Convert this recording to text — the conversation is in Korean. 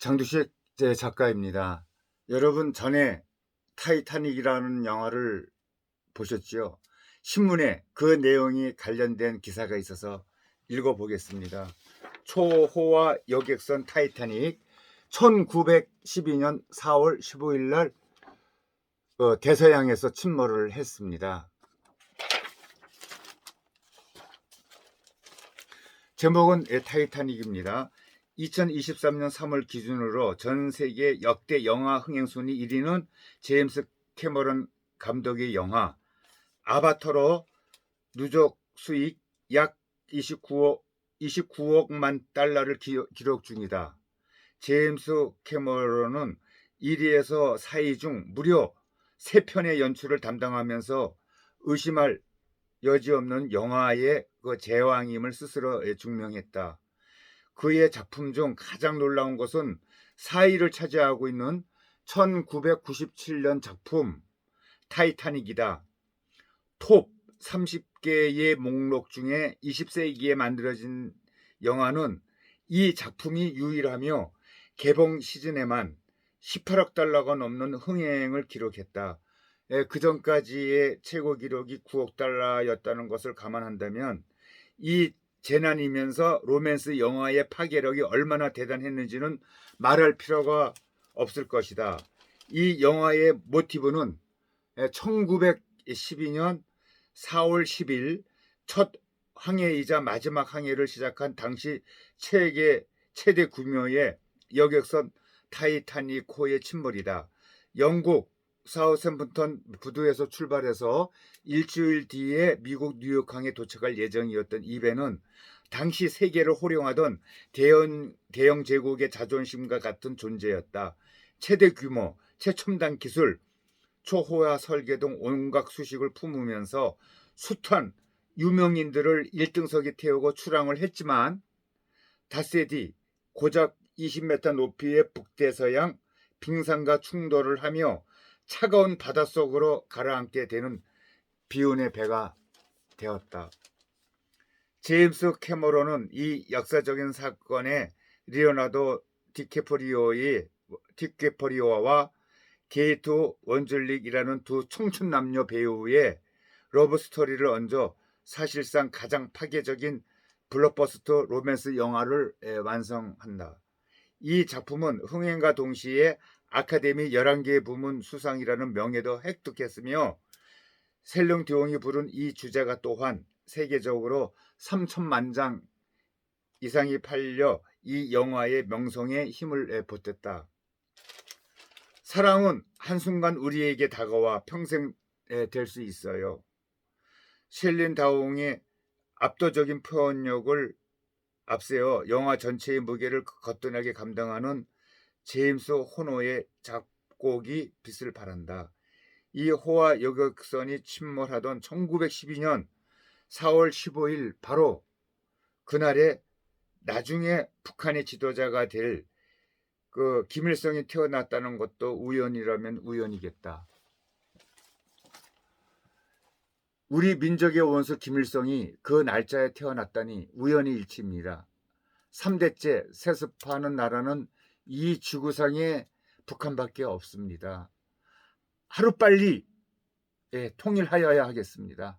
장두식 제 작가입니다. 여러분 전에 타이타닉이라는 영화를 보셨지요? 신문에 그 내용이 관련된 기사가 있어서 읽어보겠습니다. 초호화 여객선 타이타닉 1912년 4월 15일 날 어, 대서양에서 침몰을 했습니다. 제목은 예, 타이타닉입니다. 2023년 3월 기준으로 전 세계 역대 영화 흥행 순위 1위는 제임스 캐머런 감독의 영화 아바타로 누적 수익 약 29억 29억만 달러를 기, 기록 중이다. 제임스 캐머런은 1위에서 4위 중 무려 3편의 연출을 담당하면서 의심할 여지없는 영화의 그 제왕임을 스스로 증명했다. 그의 작품 중 가장 놀라운 것은 4위를 차지하고 있는 1997년 작품 타이타닉이다. 톱 30개의 목록 중에 20세기에 만들어진 영화는 이 작품이 유일하며 개봉 시즌에만 18억 달러가 넘는 흥행을 기록했다. 그 전까지의 최고 기록이 9억 달러였다는 것을 감안한다면 이 재난이면서 로맨스 영화의 파괴력이 얼마나 대단했는지는 말할 필요가 없을 것이다. 이 영화의 모티브는 1912년 4월 10일 첫 항해이자 마지막 항해를 시작한 당시 세계 최대 규모의 여객선 타이타닉호의 침몰이다. 영국 사우샘프턴 부두에서 출발해서 일주일 뒤에 미국 뉴욕항에 도착할 예정이었던 이 배는 당시 세계를 호령하던 대형, 대형 제국의 자존심과 같은 존재였다. 최대 규모, 최첨단 기술, 초호화 설계 등 온갖 수식을 품으면서 숱한 유명인들을 1등석에 태우고 출항을 했지만 닷새 뒤 고작 20m 높이의 북대서양 빙산과 충돌을 하며 차가운 바닷속으로 가라앉게 되는 비운의 배가 되었다. 제임스 캐머런은 이 역사적인 사건에 리오나도 디케프리오의 디케프리오와 게이트 원즐릭이라는 두 청춘 남녀 배우의 러브 스토리를 얹어 사실상 가장 파괴적인 블록버스터 로맨스 영화를 완성한다. 이 작품은 흥행과 동시에 아카데미 11개 부문 수상이라는 명예도 획득했으며 셀릉 디옹이 부른 이 주제가 또한 세계적으로 3천만 장 이상이 팔려 이 영화의 명성에 힘을 보탰다. 사랑은 한순간 우리에게 다가와 평생 될 수 있어요. 셀린 다옹의 압도적인 표현력을 앞세워 영화 전체의 무게를 거뜬하게 감당하는 제임스 호노의 작곡이 빛을 발한다. 이 호화 여객선이 침몰하던 1912년 4월 15일 바로 그날에 나중에 북한의 지도자가 될 그 김일성이 태어났다는 것도 우연이라면 우연이겠다. 우리 민족의 원수 김일성이 그 날짜에 태어났다니 우연히 일치입니다. 3대째 세습하는 나라는 이 지구상에 북한밖에 없습니다. 하루빨리 예, 통일하여야 하겠습니다.